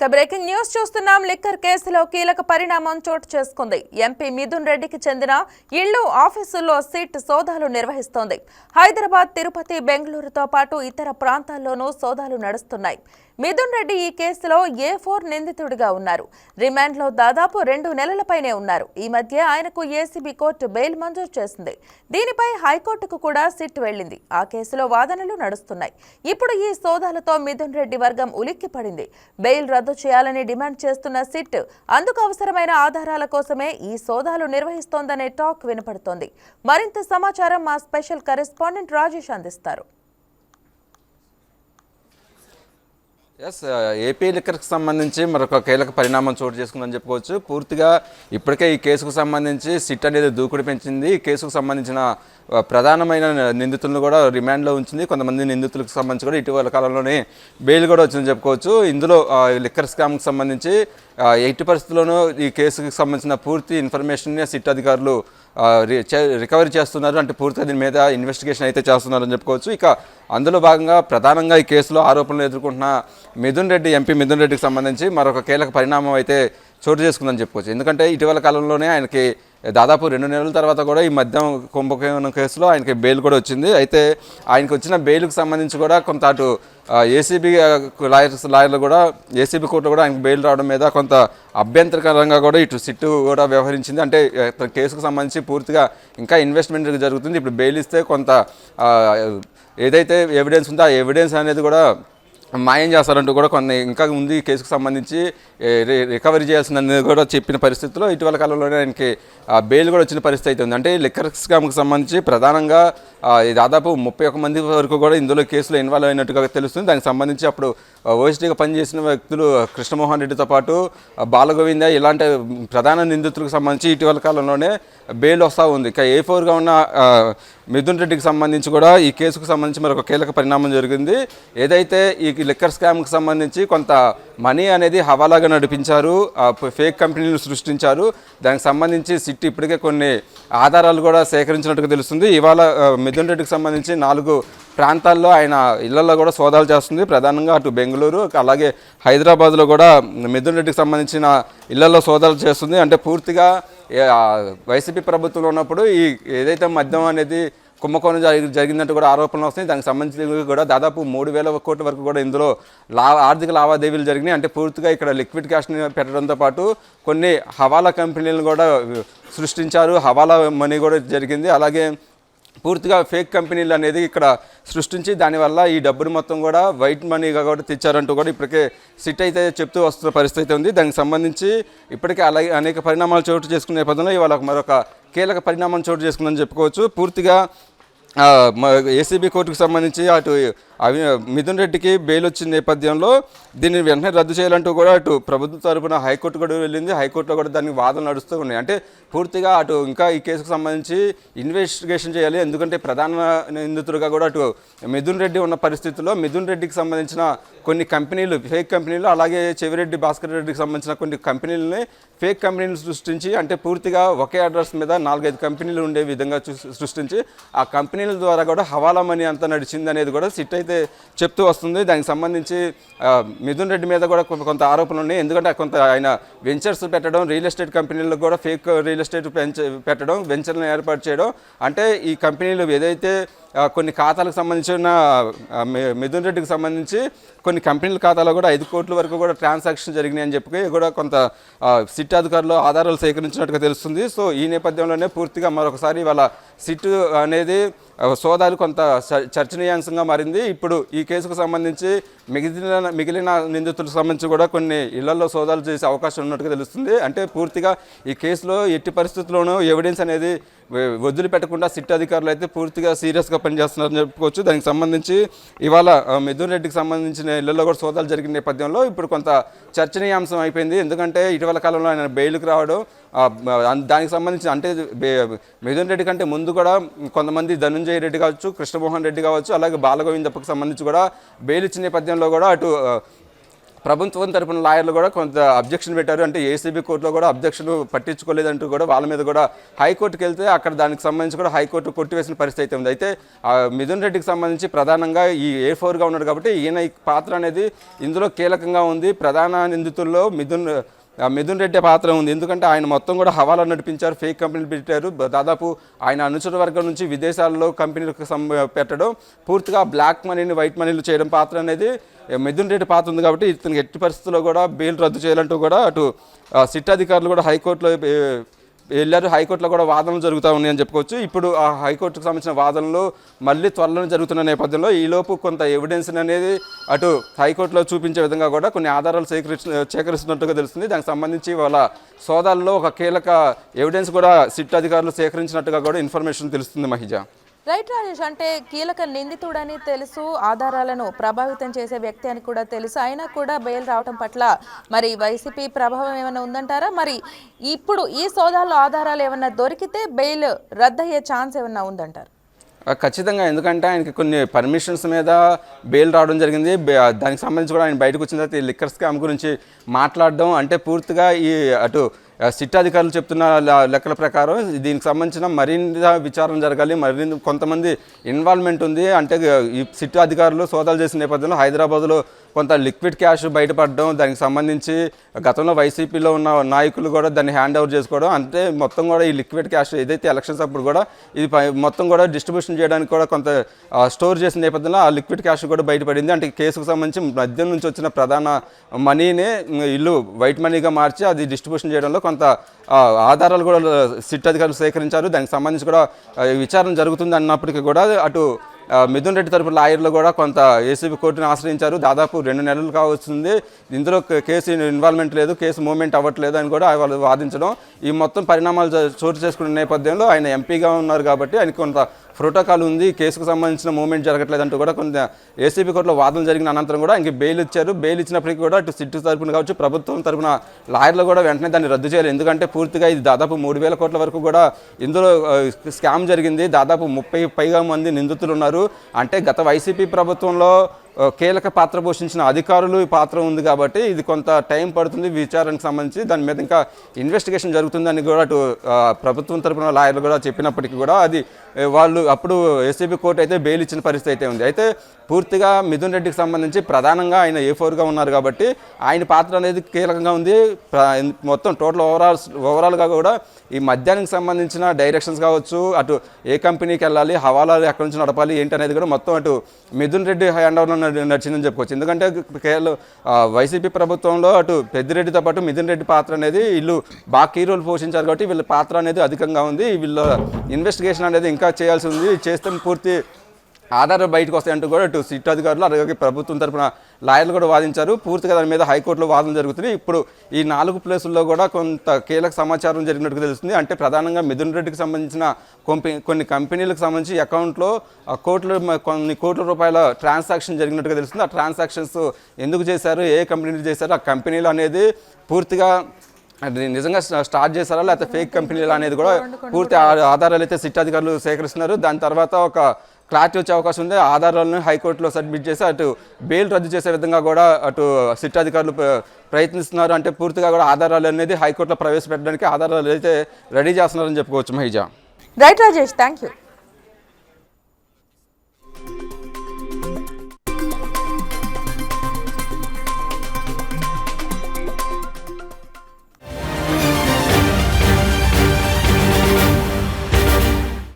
ఇక breaking news చూస్తున్నాం. Liquor కేసులో కీలక పరిణామం చోటు చేసుకుంది. ఎంపీ మిథున్ రెడ్డికి చెందిన ఇళ్ళు ఆఫీసుల్లో సీట్ సోదాలు నిర్వహిస్తోంది. హైదరాబాద్ తిరుపతి బెంగళూరుతో పాటు ఇతర ప్రాంతాల్లోనూ సోదాలు నడుస్తున్నాయి. మిథున్ రెడ్డి ఈ కేసులో ఏ ఫోర్ నిందితుడిగా ఉన్నారు? రిమాండ్లో దాదాపు రెండు నెలలపైనే ఉన్నారు. ఈ మధ్య ఆయనకు ఏసీబీ కోర్టు బెయిల్ మంజూరు చేసింది. దీనిపై హైకోర్టుకు కూడా సిట్ వెళ్ళింది ఆ కేసులో వాదనలు నడుస్తున్నాయి. ఇప్పుడు ఈ సోదాలతో మిథున్ రెడ్డి వర్గం ఉలిక్కిపడింది. బెయిల్ రద్దు చేయాలని డిమాండ్ చేస్తున్న సిట్ అందుకు అవసరమైన ఆధారాల కోసమే ఈ సోదాలు నిర్వహిస్తోందనే టాక్ వినపడుతోంది. మరింత సమాచారం మా స్పెషల్ కరెస్పాండెంట్ రాజేష్ అందిస్తారు. ఎస్ ఏపీ uh, లిక్కర్కి సంబంధించి మరొక కీలక పరిణామం చోటు చేసుకుందని చెప్పుకోవచ్చు. పూర్తిగా ఇప్పటికే ఈ కేసుకు సంబంధించి సిట్ అనేది దూకుడు పెంచింది. ఈ కేసుకు సంబంధించిన uh, ప్రధానమైన నిందితులను కూడా రిమాండ్లో ఉంచింది. కొంతమంది నిందితులకు సంబంధించి కూడా ఇటీవల కాలంలోనే బెయిల్ కూడా వచ్చిందని చెప్పుకోవచ్చు. ఇందులో uh, లిక్కర్ స్కామ్కి సంబంధించి ఎట్టి పరిస్థితుల్లోనూ ఈ కేసుకి సంబంధించిన పూర్తి ఇన్ఫర్మేషన్ని సిట్ అధికారులు రికవరీ చేస్తున్నారు అంటే పూర్తిగా దీని మీద ఇన్వెస్టిగేషన్ అయితే చేస్తున్నారని చెప్పుకోవచ్చు. ఇక అందులో భాగంగా ప్రధానంగా ఈ కేసులో ఆరోపణలు ఎదుర్కొంటున్న మిథున్ రెడ్డి ఎంపీ మిథున్ రెడ్డికి సంబంధించి మరొక కీలక పరిణామం అయితే చోటు చేసుకుందని చెప్పుకోవచ్చు. ఎందుకంటే ఇటీవల కాలంలోనే ఆయనకి దాదాపు రెండు నెలల తర్వాత కూడా ఈ మద్యం కుంభకోణం కేసులో ఆయనకి బెయిల్ కూడా వచ్చింది. అయితే ఆయనకు వచ్చిన బెయిల్కి సంబంధించి కూడా కొంత అటు ఏసీబీ లాయర్స్ లాయర్లు కూడా ఏసీబీ కోర్టు కూడా ఆయనకు బెయిల్ రావడం మీద కొంత అభ్యంతరకరంగా కూడా ఇటు సిట్టు కూడా వ్యవహరించింది. అంటే కేసుకు సంబంధించి పూర్తిగా ఇంకా ఇన్వెస్ట్మెంట్ జరుగుతుంది. ఇప్పుడు బెయిల్ ఇస్తే కొంత ఏదైతే ఎవిడెన్స్ ఉందో ఆ ఎవిడెన్స్ అనేది కూడా మాయం చేస్తారంటూ కూడా కొన్ని ఇంకా ఉంది ఈ కేసుకు సంబంధించి రికవరీ చేయాల్సిందని కూడా చెప్పిన పరిస్థితిలో ఇటీవల కాలంలోనే ఆయనకి బెయిల్ కూడా వచ్చిన పరిస్థితి అయితే ఉంది. అంటే లిక్కర్ స్కామ్కి సంబంధించి ప్రధానంగా దాదాపు ముప్పై ఒక మంది వరకు కూడా ఇందులో కేసులో ఇన్వాల్వ్ అయినట్టుగా తెలుస్తుంది. దానికి సంబంధించి అప్పుడు ఓఎస్టీగా పనిచేసిన వ్యక్తులు కృష్ణమోహన్ రెడ్డితో పాటు బాలగోవింద ఇలాంటి ప్రధాన నిందితులకు సంబంధించి ఇటీవల కాలంలోనే బెయిల్ వస్తూ ఉంది. ఇక ఏ ఫోర్గా ఉన్న మిథున్ రెడ్డికి సంబంధించి కూడా ఈ కేసుకు సంబంధించి మరొక కీలక పరిణామం జరిగింది. ఏదైతే ఈ లిక్కర్ స్కామ్కి సంబంధించి కొంత మనీ అనేది హవాలాగా నడిపించారు. ఫేక్ కంపెనీలు సృష్టించారు. దానికి సంబంధించి సిట్ ఇప్పటికే కొన్ని ఆధారాలు కూడా సేకరించినట్టుగా తెలుస్తుంది. ఇవాళ మిథున్ రెడ్డికి సంబంధించి నాలుగు ప్రాంతాల్లో ఆయన ఇళ్ళలో కూడా సోదాలు చేస్తుంది. ప్రధానంగా అటు బెంగళూరు అలాగే హైదరాబాద్లో కూడా మిథున్ రెడ్డికి సంబంధించిన ఇళ్ళలో సోదాలు చేస్తుంది. అంటే పూర్తిగా వైసీపీ ప్రభుత్వంలో ఉన్నప్పుడు ఈ ఏదైతే మద్యం అనేది కుంభకోణం జరిగి జరిగినట్టు కూడా ఆరోపణలు వస్తున్నాయి దానికి సంబంధించి కూడా దాదాపు మూడు వేల కోట్ల వరకు కూడా ఇందులో లా ఆర్థిక లావాదేవీలు జరిగినాయి. అంటే పూర్తిగా ఇక్కడ లిక్విడ్ క్యాష్ని పెట్టడంతో పాటు కొన్ని హవాలా కంపెనీలను కూడా సృష్టించారు. హవాలా మనీ కూడా జరిగింది. అలాగే పూర్తిగా ఫేక్ కంపెనీలు అనేది ఇక్కడ సృష్టించి దానివల్ల ఈ డబ్బును మొత్తం కూడా వైట్ మనీగా కూడా తెచ్చారంటూ కూడా ఇప్పటికే సిట్ అయితే చెప్తూ వస్తున్న పరిస్థితి అయితే ఉంది. దానికి సంబంధించి ఇప్పటికే అలాగే అనేక పరిణామాలు చోటు చేసుకునే నేపథ్యంలో ఇవాళ మరొక కీలక పరిణామం చోటు చేసుకుందని చెప్పుకోవచ్చు. పూర్తిగా ఏసీబీ కోర్టుకు సంబంధించి అటు అవి మిథున్ రెడ్డికి బెయిల్ వచ్చిన నేపథ్యంలో దీన్ని వెంటనే రద్దు చేయాలంటూ కూడా అటు ప్రభుత్వ తరపున హైకోర్టు కూడా వెళ్ళింది. హైకోర్టులో కూడా దానికి వాదనలు నడుస్తూ ఉన్నాయి. అంటే పూర్తిగా అటు ఇంకా ఈ కేసుకు సంబంధించి ఇన్వెస్టిగేషన్ చేయాలి. ఎందుకంటే ప్రధాన నిందితుడిగా కూడా అటు మిథున్ రెడ్డి ఉన్న పరిస్థితుల్లో మిథున్ రెడ్డికి సంబంధించిన కొన్ని కంపెనీలు ఫేక్ కంపెనీలు అలాగే చెవిరెడ్డి భాస్కర్ రెడ్డికి సంబంధించిన కొన్ని కంపెనీలని ఫేక్ కంపెనీలు సృష్టించి అంటే పూర్తిగా ఒకే అడ్రస్ మీద నాలుగైదు కంపెనీలు ఉండే విధంగా సృష్టించి ఆ కంపెనీల ద్వారా కూడా హవాలా మనీ అంతా నడిచింది అనేది కూడా సిట్ అయితే చెప్తూ వస్తుంది దానికి సంబంధించి మిథున్ రెడ్డి మీద కూడా కొంత ఆరోపణలు ఉన్నాయి. ఎందుకంటే కొంత ఆయన వెంచర్స్ పెట్టడం రియల్ ఎస్టేట్ కంపెనీలకు కూడా ఫేక్ రియల్ ఎస్టేట్ పెంచ పెట్టడం వెంచర్లను ఏర్పాటు చేయడం. అంటే ఈ కంపెనీలు ఏదైతే కొన్ని ఖాతాలకు సంబంధించిన మిథున్ రెడ్డికి సంబంధించి కొన్ని కంపెనీల ఖాతాలో కూడా ఐదు కోట్ల వరకు కూడా ట్రాన్సాక్షన్ జరిగినాయి అని చెప్పి కూడా కొంత సిట్ అధికారులు ఆధారాలు సేకరించినట్టుగా తెలుస్తుంది. సో ఈ నేపథ్యంలోనే పూర్తిగా మరొకసారి వాళ్ళ సిట్ అనేది సోదాలు కొంత చర్చనీయాంశంగా మారింది. ఇప్పుడు ఈ కేసుకు సంబంధించి మిగిలిన మిగిలిన నిందితులకు సంబంధించి కూడా కొన్ని ఇళ్ళలో సోదాలు చేసే అవకాశం ఉన్నట్టుగా తెలుస్తుంది. అంటే పూర్తిగా ఈ కేసులో ఎట్టి పరిస్థితుల్లోనూ ఎవిడెన్స్ అనేది వదిలిపెట్టకుండా సిట్ అధికారులు అయితే పూర్తిగా సీరియస్గా పనిచేస్తున్నారని చెప్పుకోవచ్చు. దానికి సంబంధించి ఇవాళ మిథున్ రెడ్డికి సంబంధించిన ఇళ్ళలో కూడా సోదాలు జరిగిన నేపథ్యంలో ఇప్పుడు కొంత చర్చనీయాంశం అయిపోయింది. ఎందుకంటే ఇటీవల కాలంలో ఆయన బెయిల్కి రావడం దానికి సంబంధించి అంటే మిథున్ రెడ్డి కంటే ముందు కూడా కొంతమంది ధనుంజయ రెడ్డి కావచ్చు కృష్ణమోహన్ రెడ్డి కావచ్చు అలాగే బాలగోవిందప్పకు సంబంధించి కూడా బెయిల్ ఇచ్చిన నేపథ్యంలో కూడా అటు ప్రభుత్వం తరపున లాయర్లు కూడా కొంత అబ్జెక్షన్ పెట్టారు. అంటే ఏసీబీ కోర్టులో కూడా అబ్జెక్షన్ పట్టించుకోలేదంటూ కూడా వాళ్ళ మీద కూడా హైకోర్టుకి వెళ్తే అక్కడ దానికి సంబంధించి కూడా హైకోర్టు కొట్టివేసిన పరిస్థితి అయితే ఉంది. అయితే మిథున్ రెడ్డికి సంబంధించి ప్రధానంగా ఈ ఏ ఫోర్గా ఉన్నాడు కాబట్టి ఈయన ఈ పాత్ర అనేది ఇందులో కీలకంగా ఉంది. ప్రధాన నిందితుల్లో మిథున్ మిథున్ రెడ్డి పాత్ర ఉంది. ఎందుకంటే ఆయన మొత్తం కూడా హవాలా నడిపించారు ఫేక్ కంపెనీలు పెట్టారు. దాదాపు ఆయన అనుచర వర్గం నుంచి విదేశాల్లో కంపెనీలకు సం పెట్టడం పూర్తిగా బ్లాక్ మనీని వైట్ మనీలు చేయడం పాత్ర అనేది మిథున్ రెడ్డి పాత్ర ఉంది కాబట్టి ఇతనికి ఎట్టి పరిస్థితుల్లో కూడా బెయిల్ రద్దు చేయాలంటూ కూడా అటు సిట్ అధికారులు కూడా హైకోర్టులో వెళ్ళారు. హైకోర్టులో కూడా వాదనలు జరుగుతూ ఉన్నాయని చెప్పుకోవచ్చు. ఇప్పుడు ఆ హైకోర్టుకు సంబంధించిన వాదనలు మళ్ళీ త్వరలో జరుగుతున్న నేపథ్యంలో ఈలోపు కొంత ఎవిడెన్స్ అనేది అటు హైకోర్టులో చూపించే విధంగా కూడా కొన్ని ఆధారాలు సేకరించి సేకరిస్తున్నట్టుగా తెలుస్తుంది. దానికి సంబంధించి వాళ్ళ సోదాల్లో ఒక కీలక ఎవిడెన్స్ కూడా సిట్ అధికారులు సేకరించినట్టుగా కూడా ఇన్ఫర్మేషన్ తెలుస్తుంది మహిజ. రైట్ రాజేష్ అంటే కీలక నిందితుడని తెలుసు ఆధారాలను ప్రభావితం చేసే వ్యక్తి అని కూడా తెలుసు. అయినా కూడా బెయిల్ రావటం పట్ల మరి వైసీపీ ప్రభావం ఏమైనా ఉందంటారా? మరి ఇప్పుడు ఈ సోదాల్లో ఆధారాలు ఏమైనా దొరికితే బెయిల్ రద్దయ్యే ఛాన్స్ ఏమైనా ఉందంటారు? ఖచ్చితంగా. ఎందుకంటే ఆయనకి కొన్ని పర్మిషన్స్ మీద బెయిల్ రావడం జరిగింది. దానికి సంబంధించి కూడా ఆయన బయటకు వచ్చిన తర్వాత ఈ లిక్కర్ స్కామ్ గురించి మాట్లాడడం అంటే పూర్తిగా ఈ అటు సిట్ అధికారులు చెప్తున్న ల- లెక్కల ప్రకారం దీనికి సంబంధించిన మరింత విచారణ జరగాలి మరింత కొంతమంది ఇన్వాల్వ్మెంట్ ఉంది. అంటే ఈ సిట్ అధికారులు సోదాలు చేసిన నేపథ్యంలో హైదరాబాద్లో కొంత లిక్విడ్ క్యాష్ బయటపడడం దానికి సంబంధించి గతంలో వైసీపీలో ఉన్న నాయకులు కూడా దాన్ని హ్యాండ్ ఓవర్ చేసుకోవడం అంటే మొత్తం కూడా ఈ లిక్విడ్ క్యాష్ ఏదైతే ఎలక్షన్స్ అప్పుడు కూడా ఇది మొత్తం కూడా డిస్ట్రిబ్యూషన్ చేయడానికి కూడా కొంత స్టోర్ చేసిన నేపథ్యంలో ఆ లిక్విడ్ క్యాష్ కూడా బయటపడింది. అంటే కేసుకు సంబంధించి మద్యం నుంచి వచ్చిన ప్రధాన మనీని ఇల్లు వైట్ మనీగా మార్చి అది డిస్ట్రిబ్యూషన్ చేయడంలో కొంత ఆధారాలు కూడా సిట్ అధికారులు సేకరించారు. దానికి సంబంధించి కూడా విచారణ జరుగుతుంది అన్నప్పటికీ కూడా అటు మిథున్ రెడ్డి తరపు లాయర్లు కూడా కొంత ఏసీబీ కోర్టును ఆశ్రయించారు. దాదాపు రెండు నెలలు కావస్తుంది ఇందులో కేసు ఇన్వాల్వ్మెంట్ లేదు కేసు మూవ్మెంట్ అవ్వట్లేదు అని కూడా వాళ్ళు వాదించడం. ఈ మొత్తం పరిణామాలు చోటు చేసుకున్న నేపథ్యంలో ఆయన ఎంపీగా ఉన్నారు కాబట్టి ఆయన కొంత ప్రోటోకాల్ ఉంది కేసుకు సంబంధించిన మూమెంట్ జరగట్లేదంటూ కూడా కొంత ఏసీబీ కోర్టులో వాదన జరిగిన అనంతరం కూడా ఇంక బెయిల్ ఇచ్చారు. బెయిల్ ఇచ్చినప్పటికీ కూడా అటు సిట్టు తరపున కావచ్చు ప్రభుత్వం తరపున లాయర్లు కూడా వెంటనే దాన్ని రద్దు చేయాలి. ఎందుకంటే పూర్తిగా ఇది దాదాపు మూడు వేల కోట్ల వరకు కూడా ఇందులో స్కామ్ జరిగింది. దాదాపు ముప్పై పైగా మంది నిందితులు ఉన్నారు. అంటే గత వైసీపీ ప్రభుత్వంలో కీలక పాత్ర పోషించిన అధికారులు ఈ పాత్ర ఉంది కాబట్టి ఇది కొంత టైం పడుతుంది విచారణకు సంబంధించి. దాని మీద ఇంకా ఇన్వెస్టిగేషన్ జరుగుతుందని కూడా అటు ప్రభుత్వం తరపున లాయర్లు కూడా చెప్పినప్పటికీ కూడా అది వాళ్ళు అప్పుడు ఏసీబీ కోర్టు అయితే బెయిల్ ఇచ్చిన పరిస్థితి అయితే ఉంది. అయితే పూర్తిగా మిథున్ రెడ్డికి సంబంధించి ప్రధానంగా ఆయన ఏ ఫోర్గా ఉన్నారు కాబట్టి ఆయన పాత్ర అనేది కీలకంగా ఉంది. మొత్తం టోటల్ ఓవరాల్ ఓవరాల్గా కూడా ఈ మద్యానికి సంబంధించిన డైరెక్షన్స్ కావచ్చు అటు ఏ కంపెనీకి వెళ్ళాలి హవాలాలు ఎక్కడి నుంచి నడపాలి ఏంటి అనేది కూడా మొత్తం అటు మిథున్ రెడ్డి హ్యాండ్ ఓవర్లో నడిచిందని చెప్పుకోవచ్చు. ఎందుకంటే కేవలం వైసీపీ ప్రభుత్వంలో అటు పెద్దిరెడ్డితో పాటు మిథున్ రెడ్డి పాత్ర అనేది వీళ్ళు బాగా కీ రోల్ పోషించారు కాబట్టి వీళ్ళ పాత్ర అనేది అధికంగా ఉంది. వీళ్ళ ఇన్వెస్టిగేషన్ అనేది ఇంకా చేయాల్సి ఉంది. చేస్తే పూర్తి ఆధారాలు బయటకు వస్తాయంటూ కూడా ఇటు సిట్ అధికారులు అలాగే ప్రభుత్వం తరపున లాయర్లు కూడా వాదించారు. పూర్తిగా దాని మీద హైకోర్టులో వాదన జరుగుతుంది ఇప్పుడు ఈ నాలుగు ప్లేసుల్లో కూడా కొంత కీలక సమాచారం జరిగినట్టుగా తెలుస్తుంది. అంటే ప్రధానంగా మిథున్ రెడ్డికి సంబంధించిన కొన్ని కంపెనీలకు సంబంధించి అకౌంట్లో కోట్ల కొన్ని కోట్ల రూపాయల ట్రాన్సాక్షన్ జరిగినట్టుగా తెలుస్తుంది. ఆ ట్రాన్సాక్షన్స్ ఎందుకు చేశారు? ఏ కంపెనీలు చేశారు? ఆ కంపెనీలు అనేది పూర్తిగా నిజంగా స్టా- స్టార్ట్ చేశారా? లేకపోతే ఫేక్ కంపెనీలు అనేది కూడా పూర్తి ఆధారాలు అయితే సిట్ అధికారులు సేకరిస్తున్నారు. దాని తర్వాత ఒక క్లారిటీ వచ్చే అవకాశం ఉంది. ఆధారాలను హైకోర్టులో సబ్మిట్ చేసి అటు బెయిల్ రద్దు చేసే విధంగా కూడా అటు సిట్ అధికారులు ప్రయత్నిస్తున్నారు అంటే పూర్తిగా కూడా ఆధారాలు అనేది హైకోర్టులో ప్రవేశపెట్టడానికి ఆధారాలు అయితే రెడీ చేస్తున్నారని చెప్పుకోవచ్చు Mahija. Right Rajesh thank you